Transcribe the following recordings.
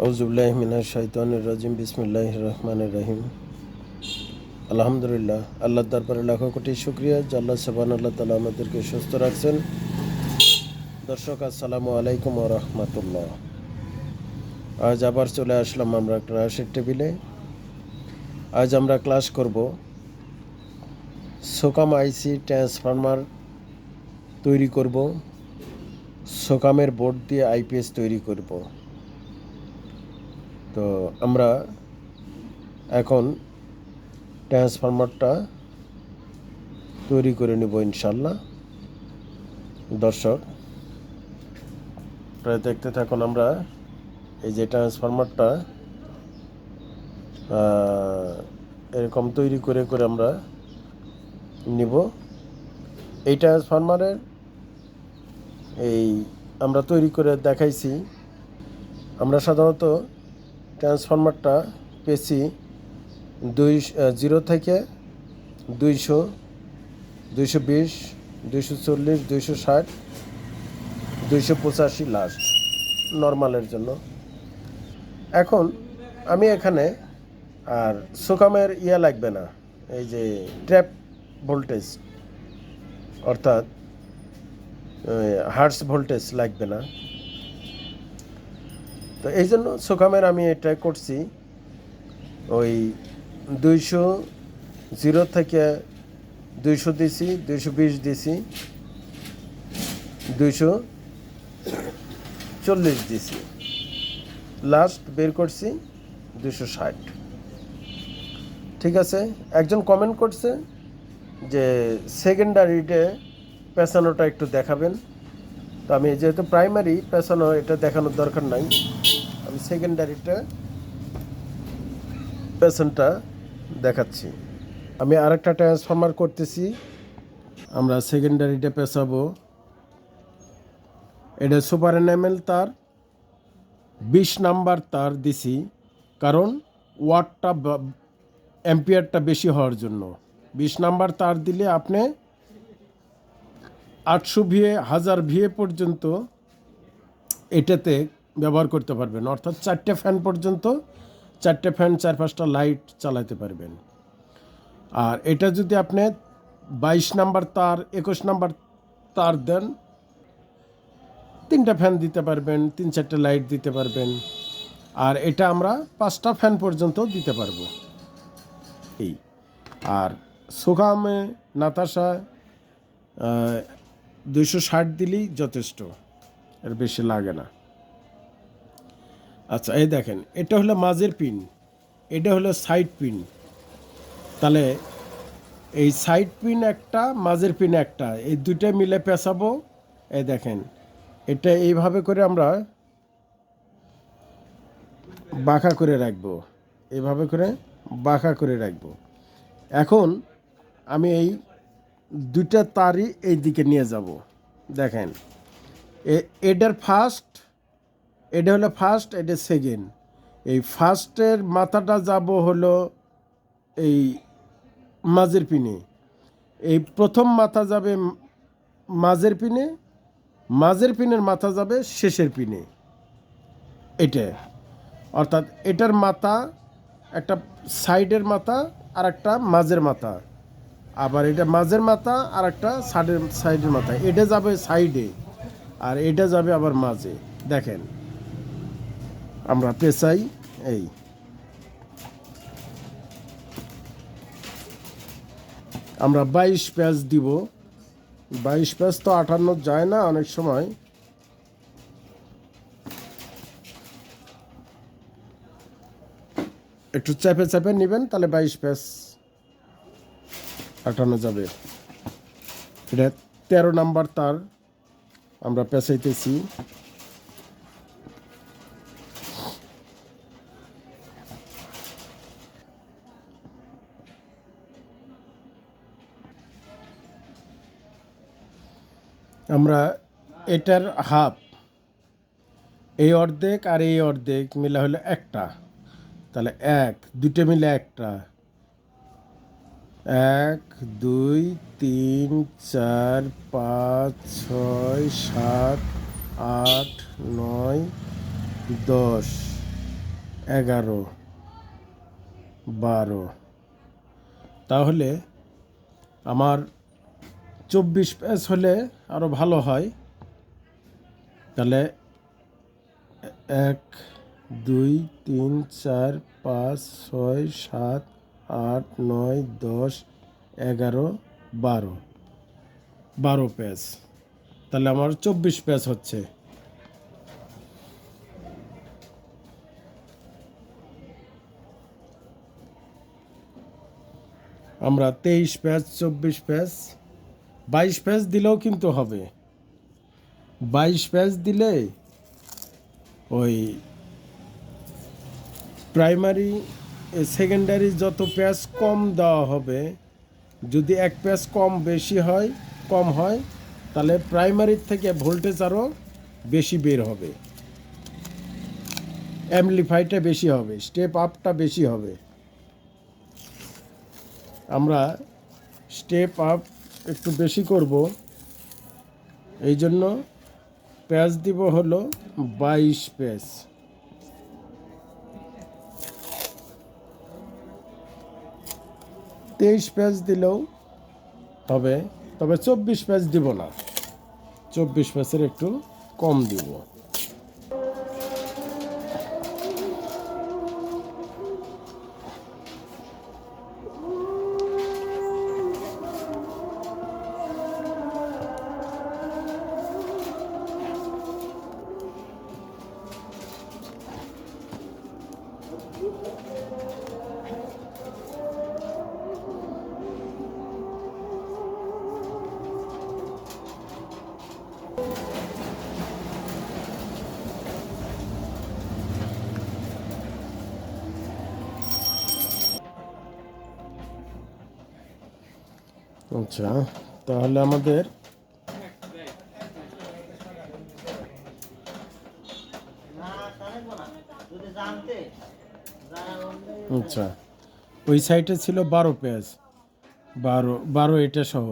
আউজুবিল্লাহমিনা শৈতানুর রাজিম বিসমুল্লাহ রহমানুর রহিম। আলহামদুলিল্লাহ আল্লাহ দরবারে লাখো কোটি শুক্রিয়া, যে আল্লাহ সাবান আল্লাহ তালা আমাদেরকে সুস্থ রাখছেন। দর্শক, আসসালামু আলাইকুম ও রহমতুল্লাহ। আজ আবার চলে আসলাম আমরা ক্লাসের টেবিলে। আজ আমরা ক্লাস করব সোকাম আইসি ট্রান্সফরমার তৈরি করব, সোকামের বোর্ড দিয়ে আইপিএস তৈরি করব। তো আমরা এখন ট্রান্সফরমারটা তৈরি করে নেব ইনশাল্লাহ দর্শক, প্রায় দেখতে থাকুন আমরা এই যে ট্রান্সফরমারটা এরকম তৈরি করে করে আমরা নিব। এই ট্রান্সফরমারের এই আমরা তৈরি করে দেখাইছি। আমরা সাধারণত ট্রান্সফরমারটা পেয়েছি দুই জিরো থেকে দুইশো দুইশো বিশ, দুইশো চল্লিশ, দুইশো ষাট, দুইশো পঁচাশি লাস্ট নর্মালের জন্য। এখন আমি এখানে আর সুকামের ইয়া লাগবে না, এই যে ট্র্যাপ ভোল্টেজ অর্থাৎ হার্টস ভোল্টেজ লাগবে না। তো এই জন্য সুকামের আমি এটা করছি। ওই দুইশো জিরো থেকে দুইশো দিছি, দুইশো বিশ দিছি, দুইশো চল্লিশ দিছি। লাস্ট বের করছি দুশো ষাট। ঠিক আছে? একজন কমেন্ট করছে যে সেকেন্ডারিতে পেছানোটা একটু দেখাবেন। তো আমি যেহেতু প্রাইমারি পেছানো এটা দেখানোর দরকার নাই, আমি সেকেন্ডারিটা পেছনটা দেখাচ্ছি। আমি আরেকটা ট্রান্সফর্মার করতেছি, আমরা সেকেন্ডারিটা পেছাবো। এটা সুপার এনামেল তার, বিশ নাম্বার তার দিছি, কারণ ওয়াটটা অ্যাম্পিয়ারটা বেশি হওয়ার জন্য। বিশ নাম্বার তার দিলে আপনি আটশো ভিএ, হাজার ভিএ পর্যন্ত এটাতে ব্যবহার করতে পারবেন। অর্থাৎ চারটে ফ্যান পর্যন্ত চারটে ফ্যান চার পাঁচটা লাইট চালাতে পারবেন। আর এটা যদি আপনি বাইশ নাম্বার তার, একুশ নাম্বার তার দেন, তিনটা ফ্যান দিতে পারবেন, তিন চারটে লাইট দিতে পারবেন। আর এটা আমরা পাঁচটা ফ্যান পর্যন্ত দিতে পারব। এই। আর সোগামে নাতাশা দুইশো ষাট দিলেই যথেষ্ট। এর বেশি লাগে না। আচ্ছা এই দেখেন, এটা হলো মাঝের পিন, এটা হলো সাইড পিন। তাহলে এই সাইড পিন একটা, মাঝের পিন একটা, এই দুইটা মিলে পেঁচাবো। এই দেখেন, এটা এইভাবে করে আমরা বাঁকা করে রাখব। এইভাবে করে বাঁকা করে রাখব। এখন আমি এই দুইটা তারই এই দিকে নিয়ে যাব। দেখেন, এ- এটার ফার্স্ট এটা হলো ফার্স্ট এটা সেকেন্ড এই ফার্স্টের মাথাটা যাব হলো এই মাঝের পিনে। এই প্রথম মাথা যাবে মাঝের পিনে, মাঝের পিনের মাথা যাবে শেষের পিনে। এটা, অর্থাৎ এটার মাথা, একটা সাইডের মাথা আর একটা মাঝের মাথা। আবার এটা মাঝের মাথা আর একটা সাইডের সাইডের মাথা। এটা যাবে সাইডে আর এটা যাবে আবার মাঝে। দেখেন, আমরা পেঁচাই এই। আমরা বাইশ প্যাচ দিব। বাইশ প্যাচ তো আটান্ন যায় না অনেক সময়। একটু চেপে চেপে নেবেন, তাহলে বাইশ প্যাচ আটানো যাবে। এটা তেরো নাম্বার তার, আমরা পেঁচাইতেছি। আমরা এটার হাফ, এই অর্ধেক আর এই অর্ধেক মিলে হলো একটা। তাহলে এক দুটো মিলে একটা। এক, দুই, তিন, চার, পাঁচ, ছয়, সাত, আট, নয়, দশ, এগারো, বারো। তাহলে আমার চব্বিশ পেজ হলে আরও ভালো হয়। তাহলে এক, দুই, তিন, চার, পাঁচ, ছয়, সাত আট, নয়, দশ, এগারো, বারো। বারো পেজ তাহলে আমার চব্বিশ পেজ হচ্ছে। আমরা তেইশ পেজ চব্বিশ পেজ বাইশ পেজ দিলেও কিন্তু হবে। বাইশ পেজ দিলে ওই প্রাইমারি সেকেন্ডারি যত পেজ কম দেওয়া হবে, যদি এক পেজ কম বেশি হয়, কম হয়, তাহলে প্রাইমারির থেকে ভোল্টেজ আরও বেশি বের হবে। অ্যামপ্লিফাইটা বেশি হবে স্টেপ আপটা বেশি হবে। আমরা স্টেপ আপ একটু বেশি করব। এই জন্য প্যাচ দিব হলো বাইশ পেজ তেইশ পেজ দিলেও হবে তবে চব্বিশ পেজ দিব না। চব্বিশ পেজের একটু কম দিব। আচ্ছা তাহলে আমাদের আচ্ছা ওই সাইডে ছিল বারো পেজ বারো বারো এটা সহ।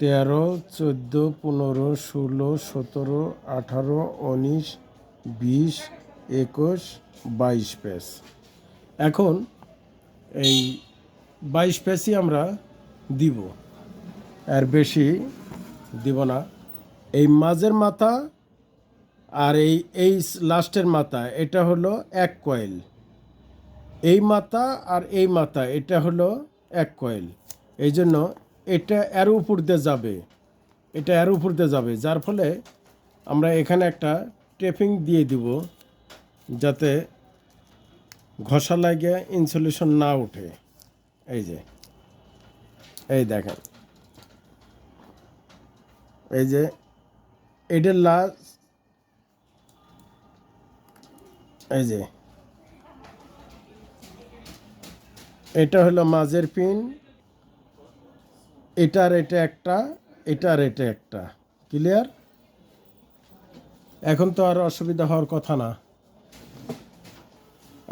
তেরো, চোদ্দ, পনেরো, ষোলো, সতেরো, আঠারো, উনিশ, বিশ, একুশ, বাইশ পেজ এখন এই বাইশ পেজই আমরা দিব। আর বেশি দিব না। এই মাঝের মাথা আর এই এই লাস্টের মাথা, এটা হলো এক কয়েল। এই মাথা আর এই মাথা, এটা হলো এক কয়েল। এই জন্য এটা এর উপর দিয়ে যাবে। এটা এর উপর দিয়ে যাবে। যার ফলে আমরা এখানে একটা টেপিং দিয়ে দিব যাতে ঘষা লাগে ইনসুলেশন না ওঠে। এই যে। এই দেখেন। এই যে, এটার লাস্ট এই যে, এটা হলো মাঝের পিন এটার এটা একটা, এটার এটা একটা। ক্লিয়ার এখন তো আর অসুবিধা হওয়ার কথা না।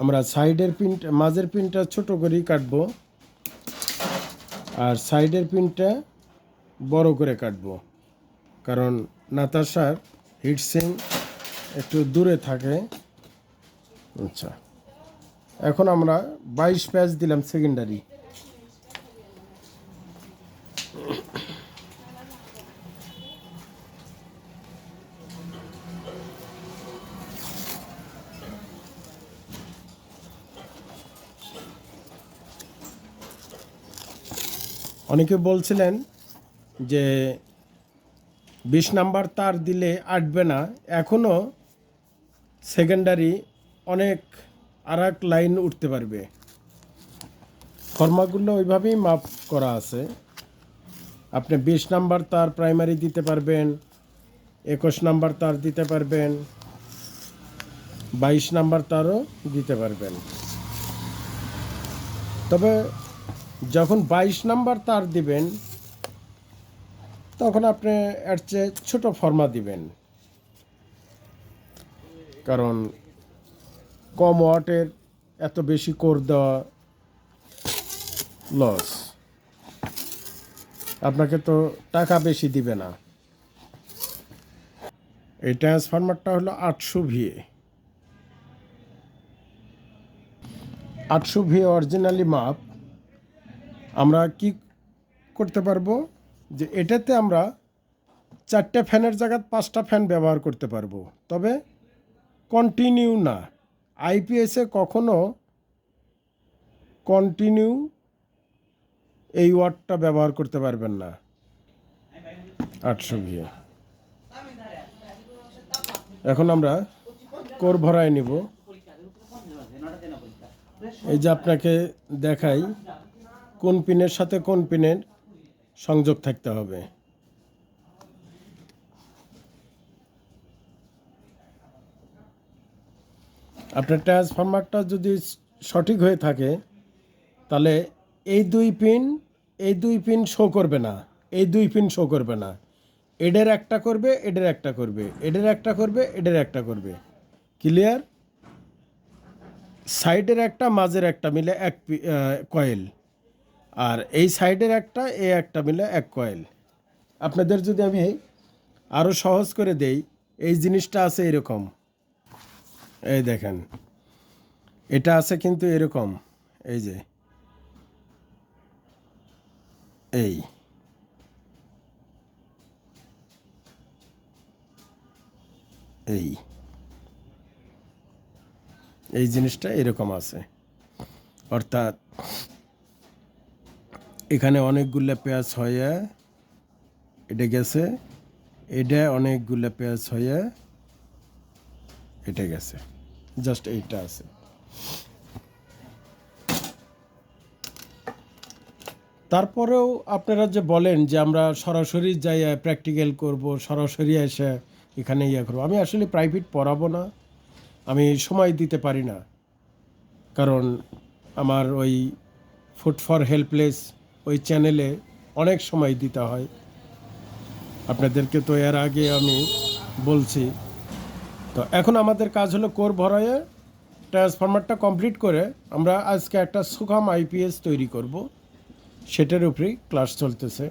আমরা সাইডের পিনটা মাঝের পিনটা ছোট করেই কাটবো। আর সাইডের পিনটা বড় করে কাটবো। কারণ নাতাশার হিটসিং একটু দূরে থাকে। আচ্ছা। এখন আমরা বাইশ প্যাচ দিলাম সেকেন্ডারি অনেকে বলছিলেন যে বিশ নাম্বার তার দিলে আটবে না। এখনও সেকেন্ডারি অনেক আর লাইন উঠতে পারবে। ফর্মাগুলো ওইভাবেই মাপ করা আছে। আপনি বিশ নাম্বার তার প্রাইমারি দিতে পারবেন, একুশ নাম্বার তার দিতে পারবেন, বাইশ নাম্বার তারও দিতে পারবেন। তবে যখন বাইশ নাম্বার তার দিবেন, তখন আপনি এর চেয়ে ছোটো ফর্মা দিবেন। কারণ কম ওয়াটের এত বেশি কোর দেওয়া লস আপনাকে তো টাকা বেশি দিবে না। এই ট্রান্সফরমারটা হলো আটশো ভিএ আটশো ভি অরিজিনালি মাপ আমরা কি করতে পারব? যে এটাতে আমরা চারটে ফ্যানের জায়গায় পাঁচটা ফ্যান ব্যবহার করতে পারব। তবে কন্টিনিউ না। আইপিএসে কখনো কন্টিনিউ এই ওয়ার্ডটা ব্যবহার করতে পারবেন না। আটশো ভিএ এখন আমরা কোর ভরায় নিব। এই যে আপনাকে দেখাই। কোন পিনের সাথে কোন পিনের সংযোগ থাকতে হবে? আপনার ট্রান্সফরমারটা যদি সঠিক হয়ে থাকে, তাহলে এই দুই পিন, এই দুই পিন শো করবে না, এই দুই পিন শো করবে না। এডের একটা করবে এডের একটা করবে এডের একটা করবে এডের একটা করবে। ক্লিয়ার সাইডের একটা, মাঝের একটা মিলে এক কয়েল আর এই সাইডের একটা এ একটা মিলে এক কয়েল আপনাদের যদি আমি আরও সহজ করে দেই, এই জিনিসটা আছে এরকম। এই দেখেন, এটা আছে কিন্তু এরকম। এই যে, এই। এই। এই জিনিসটা এরকম আছে। অর্থাৎ এখানে অনেকগুলো পেঁয়াজ হয়ে এটা গেছে, এটা অনেকগুলো পেঁয়াজ হয়ে এটা গেছে। জাস্ট এইটা আছে। তারপরেও আপনারা যে বলেন যে আমরা সরাসরি যাই প্র্যাকটিক্যাল করব, সরাসরি এসে এখানে ইয়ে করব, আমি আসলে প্রাইভেট পড়াবো না, আমি সময় দিতে পারি না। কারণ আমার ওই ফুড ফর হেল্পলেস ওই চ্যানেলে অনেক সময় দিতে হয়। আপনাদেরকে তো এর আগে আমি বলছি। তো এখন আমাদের কাজ হলো কোর ভরায়ে ট্রান্সফরমারটা কমপ্লিট করে আমরা আজকে একটা সুখাম আইপিএস তৈরি করব। সেটার উপরেই ক্লাস চলতেছে।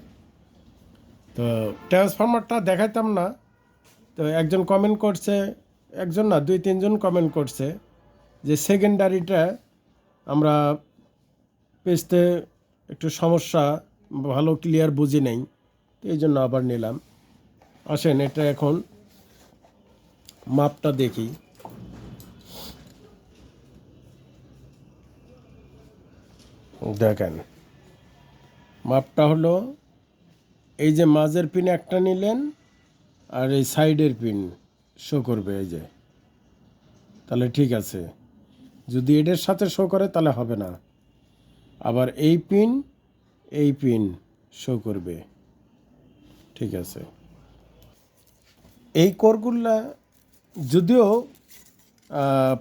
তো ট্রান্সফরমারটা দেখাইতাম না। তো একজন কমেন্ট করছে, একজন না, দুই, তিনজন কমেন্ট করছে যে সেকেন্ডারিটা আমরা পেজতে একটু সমস্যা, ভালো ক্লিয়ার বুঝি নেই এই জন্য আবার নিলাম। আসেন, এটা এখন মাপটা দেখি। দেখেন, মাপটা হলো এই যে মাঝের পিন একটা নিলেন, আর এই সাইডের পিন শো করবে এই যে। তাহলে ঠিক আছে। যদি এটার সাথে শো করে, তাহলে হবে না। আবার এই পিন এই পিন শো করবে। ঠিক আছে। এই কোরগুলা যদিও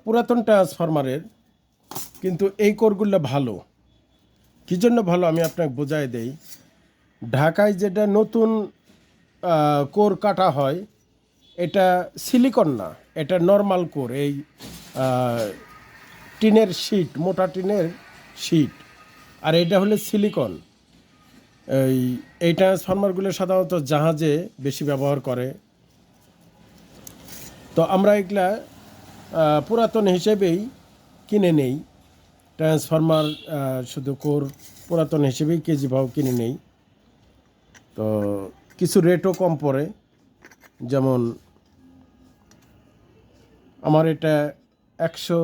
পুরাতন ট্রান্সফরমারের কিন্তু এই কোরগুলো ভালো। কী জন্য ভালো আমি আপনাকে বোঝাই দেই। ঢাকায় যেটা নতুন কোর কাটা হয়, এটা সিলিকন না, এটা নর্মাল কোর, এই টিনের শিট মোটা টিনের শিট আর এটা হলো সিলিকন। এই এই ট্রান্সফরমারগুলো সাধারণত জাহাজে বেশি ব্যবহার করে। তো আমরা এগুলা পুরাতন হিসেবেই কিনে নেই। ট্রান্সফরমার শুধু কোর পুরাতন হিসেবেই কেজি ভাও কিনে নেই। তো কিছু রেটও কম পড়ে। যেমন আমার এটা একশো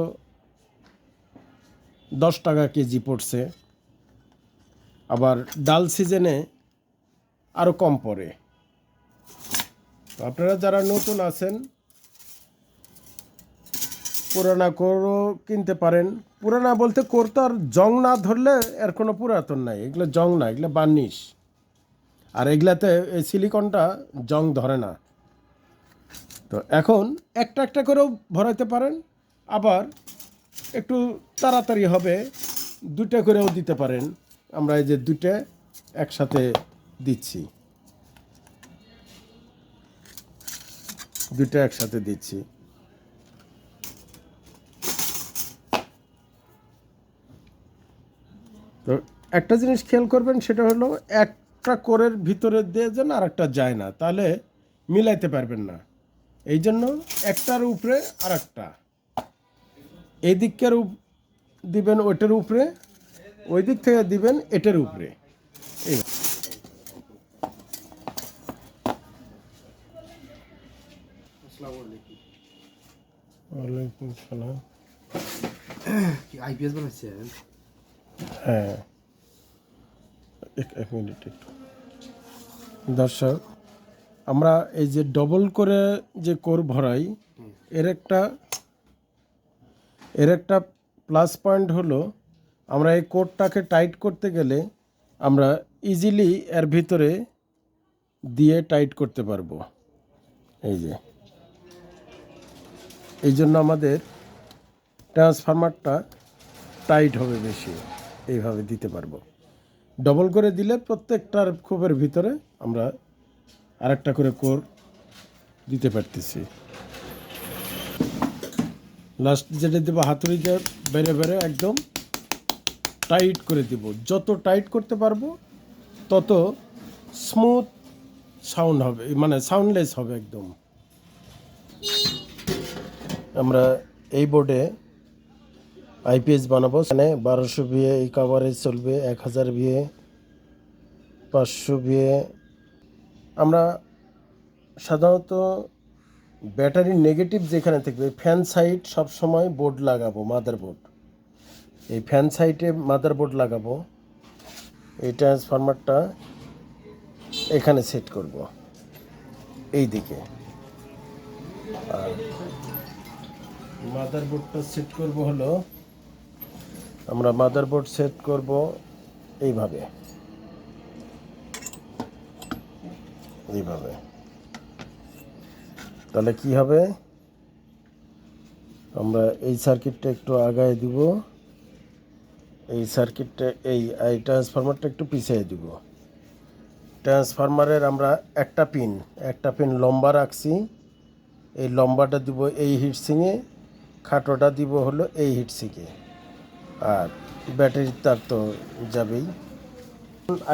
দশ টাকা কেজি পড়ছে। আবার ডাল সিজনে আরও কম পড়ে। তো আপনারা যারা নতুন আছেন, পুরানা কোরও কিনতে পারেন। পুরানা বলতে কোর তো আর জং না ধরলে এর কোনো পুরাতন নাই। এগুলো জং না, এগুলো বার্নিশ। আর এগুলাতে এই সিলিকনটা জং ধরে না। তো এখন একটা একটা করেও ভরাইতে পারেন, আবার একটু তাড়াতাড়ি হবে দুটা করেও দিতে পারেন। আমরা এই যে দুটো একসাথে দিচ্ছি। দুটো একসাথে দিচ্ছি। তো একটা জিনিস খেয়াল করবেন, সেটা হলো একটা কোরের ভিতরে দিয়ে যেন আর একটা যায় না, তাহলে মিলাইতে পারবেন না। এই জন্য একটার উপরে আর একটা উপ- দিবেন ওইটার উপরে ওই দিক থেকে দিবেন এটার উপরে। ওয়ালাইকুম সালাম। আইপিএস বানাচ্ছেন হ্যাঁ। এক এক মিনিট একটু। দর্শক আমরা এই যে ডবল করে যে কোর ভরাই এর একটা এর একটা প্লাস পয়েন্ট হলো আমরা এই কোডটাকে টাইট করতে গেলে আমরা ইজিলি এর ভিতরে দিয়ে টাইট করতে পারব। এই যে। এই জন্য আমাদের ট্রান্সফরমারটা টাইট হবে বেশি। এইভাবে দিতে পারব। ডবল করে দিলে প্রত্যেকটার খোপের ভিতরে আমরা আরেকটা করে কোর দিতে পারতেছি। লাস্ট যেটা দেবো হাতুড়িতে বেড়ে বেড়ে একদম টাইট করে দিব। যত টাইট করতে পারব, তত স্মুথ সাউন্ড হবে মানে সাউন্ডলেস হবে একদম। আমরা এই বোর্ডে আইপিএস বানাবো। এখানে বারোশো বিয়ে এই কাভারেজ চলবে, এক হাজার বিয়ে, পাঁচশো বিয়ে। আমরা সাধারণত ব্যাটারি নেগেটিভ যেখানে থাকবে ফ্যান সাইড সবসময় বোর্ড লাগাবো মাদার বোর্ড এই ফ্যান সাইডে মাদার বোর্ড লাগাবো। এই ট্রান্সফরমারটা এখানে সেট করব। এই দিকে। আর মাদার বোর্ডটা সেট করব হলো, আমরা মাদার বোর্ড সেট করব এইভাবে। এইভাবে। তাহলে কি হবে? আমরা এই সার্কিটটা একটু আগায় দিব। এই সার্কিটটা এই ট্রান্সফরমারটা একটু পিছিয়ে দিব। ট্রান্সফরমারের আমরা একটা পিন একটা পিন লম্বা রাখছি। এই লম্বাটা দিব এই হিটসিংয়ে খাটোটা দিব হলো এই হিটসিংয়ে আর ব্যাটারির তার তো যাবেই।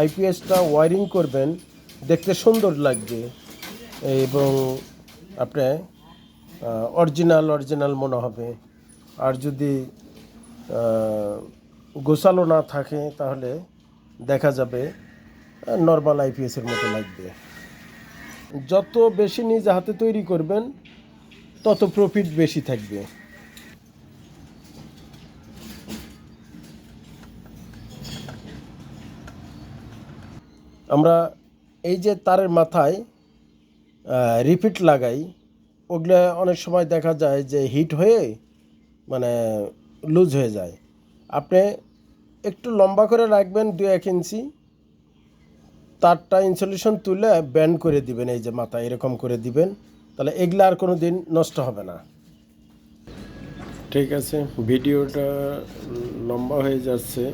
আইপিএসটা ওয়ারিং করবেন, দেখতে সুন্দর লাগবে। এবং আপনি অরিজিনাল অরিজিনাল মনে হবে। আর যদি গোছালো না থাকে, তাহলে দেখা যাবে নর্মাল আইপিএসের মতো লাগবে। যত বেশি নিজ হাতে তৈরি করবেন, তত প্রফিট বেশি থাকবে। আমরা এই যে তারের মাথায় রিপিট লাগাই, ওগুলো অনেক সময় দেখা যায় যে হিট হয়ে মানে লুজ হয়ে যায়। আপনি একটু লম্বা করে রাখবেন দু এক ইঞ্চি। তারটা ইনসুলেশন তুলে ব্যান্ড করে দিবেন, এই যে মাথা এরকম করে দিবেন। তাহলে এগুলো আর কোনো দিন নষ্ট হবে না। ঠিক আছে, ভিডিওটা লম্বা হয়ে যাচ্ছে।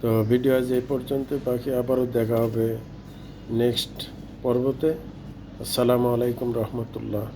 তো ভিডিও আজ এই পর্যন্ত, বাকি আবারও দেখা হবে নেক্সট পর্বতে। আসসালামু আলাইকুম রহমতুল্লাহ।